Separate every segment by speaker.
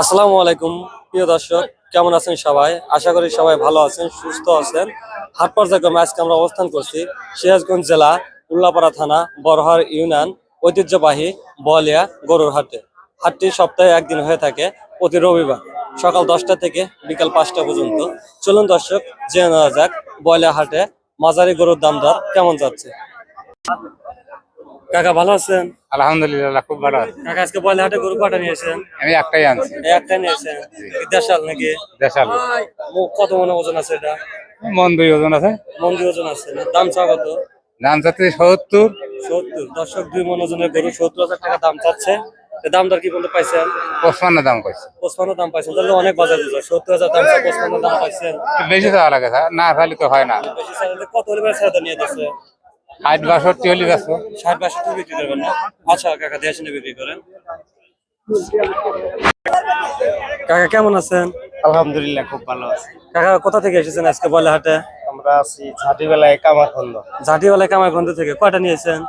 Speaker 1: আসসালামু আলাইকুম, প্রিয় দর্শক, কেমন আছেন সবাই? আশা করি সবাই ভালো আছেন, সুস্থ আছেন। হাট পর্যায়ক্রমে আজকে আমরা অবস্থান করছি সিরাজগঞ্জ জেলা উল্লাপাড়া থানা, বড়হার ইউনিয়ন, ঐতিহ্যবাহী বলিয়া গরুর হাটে। হাটটি সপ্তাহে একদিন হয়ে থাকে প্রতি রবিবার, সকাল দশটা থেকে বিকাল পাঁচটা পর্যন্ত। চলুন দর্শক, জেনে নেওয়া যাক, বলিয়া হাটে মাঝারি গরুর দাম দর কেমন যাচ্ছে। কাকা ভালো আছেন?
Speaker 2: আলহামদুলিল্লাহ খুব ভালো আছে।
Speaker 1: কাকা আজকে বলিয়া হাটে গরু কটা নিয়েছেন
Speaker 2: আমি একটাই আনছি।
Speaker 1: এই একটা নিয়েছেন দেশাল নাকি?
Speaker 2: দেশাল।
Speaker 1: কত মনে ওজন আছে এটা?
Speaker 2: মন দুই ওজন আছে।
Speaker 1: মন্দির ওজন আছে। দাম চা কত?
Speaker 2: দাম চাচ্ছে সত্তর।
Speaker 1: সত্তর। দর্শক দুই মন ওজনের গরু সত্তর হাজার টাকা দাম চাচ্ছে। দাম দর কি বলতে পাইছেন?
Speaker 2: পঁচপান্ন দাম কইছে
Speaker 1: পঁচপান্ন দাম পাইছেন। তাহলে অনেক বাজার বুঝা। সত্তর হাজার দাম পঁচপান্ন দাম পাইছেন।
Speaker 2: বেশি চাওয়া লাগে না খালি তো হয় না।
Speaker 1: বেশি কত হলে বেড়ে নিয়ে যাচ্ছে?
Speaker 2: ষাট বাষট্টি হলে ব্যস্ত।
Speaker 1: ষাট বাষট্টি বিক্রি করবেন না? আচ্ছা কাকা দিয়ে আসেন বিক্রি করেন। কাকা কেমন আছেন?
Speaker 3: আলহামদুলিল্লাহ খুব ভালো আছে।
Speaker 1: কাকা কোথা থেকে এসেছেন আজকে বলে হাটে
Speaker 3: আমরা আছি ছাটিবেলায় কামারখন্দ
Speaker 1: ঝাঁটিওয়ালা কামারগঞ্জ থেকে। কয়টা নিয়েছেন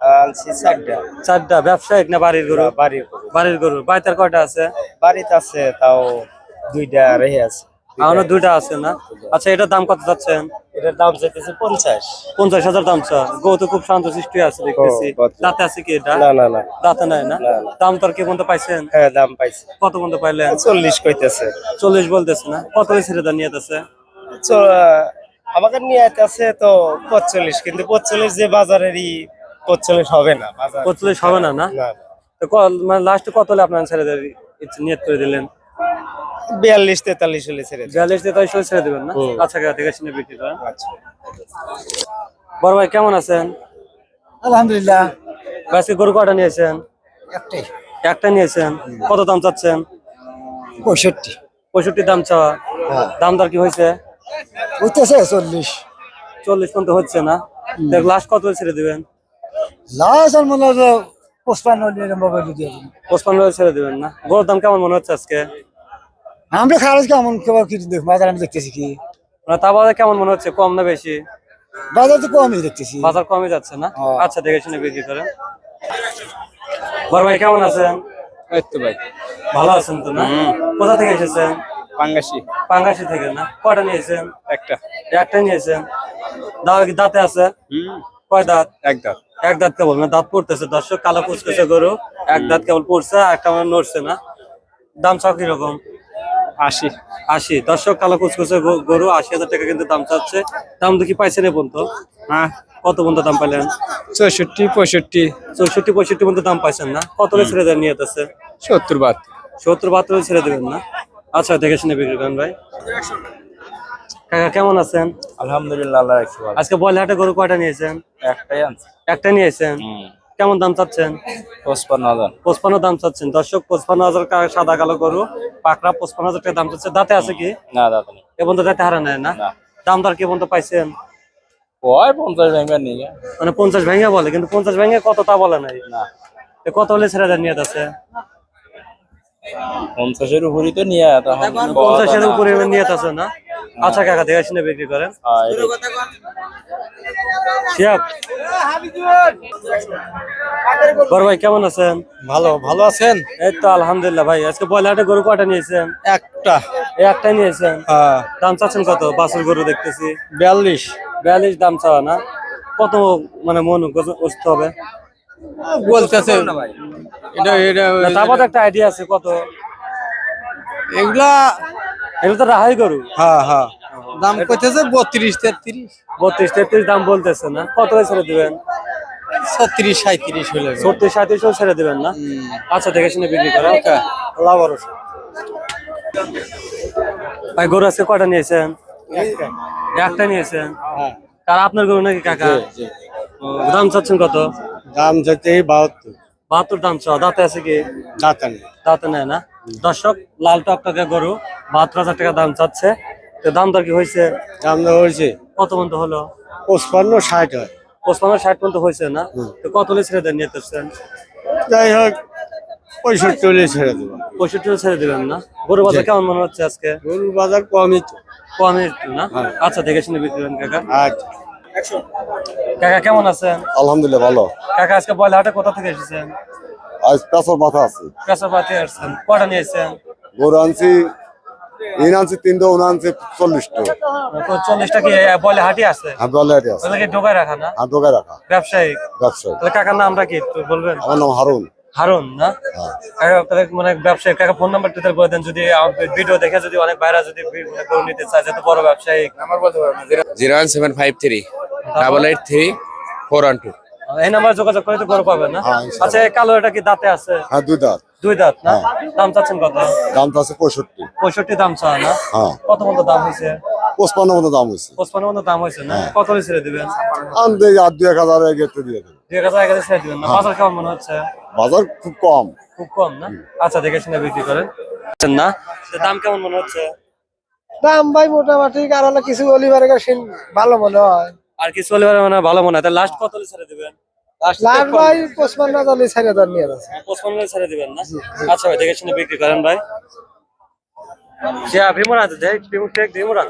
Speaker 3: আনছি চারটা।
Speaker 1: চারটা। ব্যবসায়িক না বাড়ির গরু?
Speaker 3: বাড়ির গরু।
Speaker 1: বাড়ির গরু। বাড়িতে কয়টা আছে?
Speaker 3: বাড়িতে আছে তাও দুইটা রেহে আছে।
Speaker 1: আমাদের দুইটা আছে না? আচ্ছা এটার দাম কত যাচ্ছেন?
Speaker 3: এটার দাম চাইতেছে পঞ্চাশ।
Speaker 1: পঞ্চাশ হাজার দাম চা। গো তো খুব শান্ত সৃষ্টি আছে দেখতেছি? দাঁতে আছে কি এটা?
Speaker 3: না না না।
Speaker 1: দাঁতে নাই না। দাম তোর কি পর্যন্ত পাইছেন?
Speaker 3: হ্যাঁ দাম পাইছে।
Speaker 1: কত পর্যন্ত পাইলেন?
Speaker 3: চল্লিশ কইতেছে।
Speaker 1: চল্লিশ বলতেছে না? কত ছেড়ে দাম নিয়ে আছে
Speaker 3: আমাকে নিয়ে আছে তো পঁচল্লিশ কিন্তু পঁচল্লিশ যে বাজারেরই পঁচল্লিশ হবে না
Speaker 1: পঁচল্লিশ হবে না না? তো মানে লাস্টে কত হলে আপনার ছেড়ে নিয়ত করে দিলেন?
Speaker 3: বিয়াল্লিশ তেতাল্লিশ হলে ছেড়ে।
Speaker 1: বিয়াল্লিশ তেতাল্লিশ হলে ছেড়ে দেবেন না? আচ্ছা থেকে শুনে বিক্রি করেন।
Speaker 3: আচ্ছা।
Speaker 1: বড় ভাই কেমন আছেন?
Speaker 3: আলহামদুলিল্লাহ।
Speaker 1: আজকে গরু কটা নিয়েছেন?
Speaker 3: একটাই।
Speaker 1: একটা নিয়েছেন। কত দাম চাচ্ছেন?
Speaker 3: পঁয়ষট্টি।
Speaker 1: পঁয়ষট্টি দাম চাওয়া। দাম দর কি হয়েছে?
Speaker 3: হইতেছে চল্লিশ।
Speaker 1: চল্লিশ পর্যন্ত হচ্ছে না? দেখ লাস্ট কত ছেড়ে দিবেন?
Speaker 3: লাস্ট আর মনে হয় পঁচপান্ন
Speaker 1: পঁচপান্ন হলে ছেড়ে দিবেন না? গরুর দাম কেমন মনে হচ্ছে আজকে?
Speaker 3: আমরা খারাজ কেমন কেমন কিছু দেখ বাজার আমি দেখতেছি কি?
Speaker 1: মানে তা বাজার কেমন মনে হচ্ছে? কম না বেশি?
Speaker 3: বাজার তো কমই দেখতেছি।
Speaker 1: বাজার কমই যাচ্ছে না। আচ্ছা দেখে শুনে বিক্রি করেন। বড় ভাই কেমন আছেন?
Speaker 2: এই তো ভাই।
Speaker 1: ভালো আছেন তো না? কোথা থেকে এসেছেন?
Speaker 2: পাঙ্গাসি।
Speaker 1: পাঙ্গাসি থেকে না? কয়টা নিয়েছেন?
Speaker 2: একটা।
Speaker 1: একটা নিয়েছেন। দাও কি দাঁতে আছে?
Speaker 2: হুম।
Speaker 1: কয় দাঁত?
Speaker 2: একদম
Speaker 1: এক দাঁত কেবল না দাঁত পড়তেছে। দর্শক কালো কুচকেছে গরু। এক দাঁত কেবল পড়ছে আর একটা মানে নড়ছে না। দাম চাও কীরকম?
Speaker 2: আশি
Speaker 1: আশি। দর্শক কালো কুচকুচে গরু আশি হাজার টাকা কিন্তু দাম চাচ্ছে। দাম দেখি পাইছেন এ পর্যন্ত।
Speaker 2: হ্যাঁ
Speaker 1: কত পর্যন্ত দাম পাইলেন?
Speaker 2: চৌষট্টি পঁয়ষট্টি।
Speaker 1: চৌষট্টি পঁয়ষট্টি পর্যন্ত দাম পাইছেন না? কত ছেড়ে দেন নিয়ে আছে?
Speaker 2: সত্তর বাহাত্তর।
Speaker 1: সত্তর বাহাত্তর ছেড়ে দেবেন না? আচ্ছা দেখে শুনে বিক্রি করেন ভাই। কাকা কেমন আছেন?
Speaker 3: আলহামদুলিল্লাহ
Speaker 1: আজকে বয়লা হাটে গরু কয়টা নিয়েছেন?
Speaker 3: একটাই আনছি।
Speaker 1: একটা নিয়েছেন? কেমন দাম চাচ্ছেন?
Speaker 3: পঁচপান্ন হাজার।
Speaker 1: পঁচপান্ন দাম চাচ্ছেন। দর্শক পঁচপান্ন হাজার সাদা কালো গরু পাকড়া পঁচপান্ন হাজার টাকা দাম চাচ্ছে। দাঁতে আছে কি?
Speaker 3: না দাদা নেই।
Speaker 1: এ পর্যন্ত দাঁতে হারা নেয় না?
Speaker 3: না।
Speaker 1: দাম দর কি পর্যন্ত পাইছেন?
Speaker 3: ওই পঞ্চাশ নিয়ে
Speaker 1: মানে পঞ্চাশ ভেঙে বলে কিন্তু পঞ্চাশ ভেঙে কত তা বলে নাই?
Speaker 3: না।
Speaker 1: তো কত হলে ছেড়ে দেন আছে?
Speaker 3: পঞ্চাশের উপরই তো নিয়ে তখন
Speaker 1: পঞ্চাশের উপরে আছে না? আচ্ছা কাকা দেখে শুনে বিক্রি করেন। শিয়াব বড় ভাই কেমন আছেন?
Speaker 3: ভালো ভালো আছেন?
Speaker 1: এই তো আলহামদুলিল্লাহ ভাই আজকে বয়লাটে গরু কয়টা নিয়েছেন?
Speaker 3: একটা।
Speaker 1: এই একটাই নিয়েছেন?
Speaker 3: হ্যাঁ।
Speaker 1: দাম চাচ্ছেন কত? বাসুর গরু দেখতেছি।
Speaker 3: বিয়াল্লিশ।
Speaker 1: বিয়াল্লিশ দাম চাওয়া না? কত মানে মন ওজন হবে?
Speaker 3: বলতেছে এটা এটা
Speaker 1: একটা আইডিয়া আছে কত?
Speaker 3: এগুলা
Speaker 1: এগুলো তো রাহাই গরু।
Speaker 3: হ্যাঁ হ্যাঁ। দাম কইতেছে বত্রিশ তেত্রিশ।
Speaker 1: বত্রিশ তেত্রিশ দাম বলতেছে না। কত হয়ে ছেড়ে দিবেন?
Speaker 3: ছত্রিশ সাঁত্রিশ হলে
Speaker 1: ছত্রিশ সাঁত্রিশও ছেড়ে দিবেন না? আচ্ছা দেখে শুনে বিক্রি করেন আল্লাহ ভরসা। ভাই গরু আজকে কয়টা নিয়েছেন? একটা। নিয়েছেন? কার আপনার গরু নাকি কাকা দাম চাচ্ছেন কত?
Speaker 3: দাম যাতে বাহাত্তর।
Speaker 1: বাহাত্তর দাম চাওয়া। দাঁতে আছে কি?
Speaker 3: দাঁতান
Speaker 1: দাঁতে নেয় না? দর্শক লাল টকটকে গরু বাহাত্তর হাজার টাকা দাম চাচ্ছে। তো দাম দর কি হয়েছে?
Speaker 3: দাম তো হয়েছে।
Speaker 1: কত পর্যন্ত হলো?
Speaker 3: পঁচপান্ন ষাট হয়।
Speaker 1: পঁচপান্ন ষাট পর্যন্ত হয়েছে না? তো কত হলে ছেড়ে দেন নিয়ে
Speaker 3: যাই হোক পঁয়ষট্টি হলে ছেড়ে দেবো।
Speaker 1: পঁয়ষট্টি হলে ছেড়ে দিবেন না? গরু বাজার কেমন মনে হচ্ছে আজকে?
Speaker 3: গরুর বাজার কমই তো।
Speaker 1: কমই একটু না আচ্ছা দেখে শুনে বিক্রি করেন কাকা।
Speaker 3: আচ্ছা।
Speaker 1: কাকা কেমন আছেন?
Speaker 4: আলহামদুলিল্লাহ ভালো।
Speaker 1: কাকা আজকে বয়লা হাটে কোথা থেকে এসেছেন?
Speaker 4: আজ পেছর মাথা আছে।
Speaker 1: পেশা পাতি আসছেন। কটা নিয়েছেন?
Speaker 4: গরু আনছি ইন আনছি তিনটা উন আনছি চল্লিশটা
Speaker 1: চল্লিশটা কি বলে হাঁটি আছে?
Speaker 4: হ্যাঁ বলে এটি আছে।
Speaker 1: ঢোকায় রাখা না?
Speaker 4: হ্যাঁ দোকায় রাখা।
Speaker 1: ব্যবসায়ী?
Speaker 4: ব্যবসায়ী।
Speaker 1: তাহলে কাকার নামটা কি একটু বলবেন?
Speaker 4: আমার নাম হারুন।
Speaker 1: হারুন না? তাহলে মানে ব্যবসায়ী কাকা ফোন নাম্বারটা তাহলে বলে দেন যদি ভিডিও দেখে যদি অনেক বাইরে যদি বি- মানে নিতে চায় যেহেতু বড় ব্যবসায়ী
Speaker 5: zero one seven five three double eight three four one two.
Speaker 1: এই নাম্বার যোগাযোগ করে তো গরু পাবেন না?
Speaker 4: হ্যাঁ,
Speaker 1: আচ্ছা কালো এটা কি দাঁতে আছে?
Speaker 4: হ্যাঁ দুই দাঁত।
Speaker 1: দুই দাঁত না? দাম চাচ্ছেন কত?
Speaker 4: দামটা আছে পঁয়ষট্টি।
Speaker 1: পঁয়ষট্টি দাম চা না?
Speaker 4: হ্যাঁ।
Speaker 1: কত মতো দাম হয়েছে?
Speaker 4: পঁচপান্ন মতো দাম হয়েছে।
Speaker 1: পঁচপান্ন মতো দাম হয়েছে না? কত হলে ছেড়ে দিবেন?
Speaker 4: আনতে আর দুই এক হাজার গেতে দিয়ে দেবে।
Speaker 1: দুই হাজার এক হাজার ছেড়ে দিবেন না? বাজার কেমন মনে হচ্ছে?
Speaker 4: বাজার খুব কম।
Speaker 1: খুব কম না? আচ্ছা দেখে শুনে বিক্রি করেন। না? তো দাম কেমন মনে হচ্ছে?
Speaker 6: দাম ভাই মোটামুটি আর হলো কিছু অলিভারে ভালো মনে হয়।
Speaker 1: আর কি চলে মানে ভালো মনে হয়। লাস্ট কত হলে ছেড়ে দিবেন?
Speaker 6: ভাই হাজার নিয়ে আছে।
Speaker 1: পঁচপান্ন হলে ছেড়ে দিবেন না? আচ্ছা ভাই দেখে শুনে বিক্রি করেন ভাই। যা ভিমরা আছে দেখ ভিমরা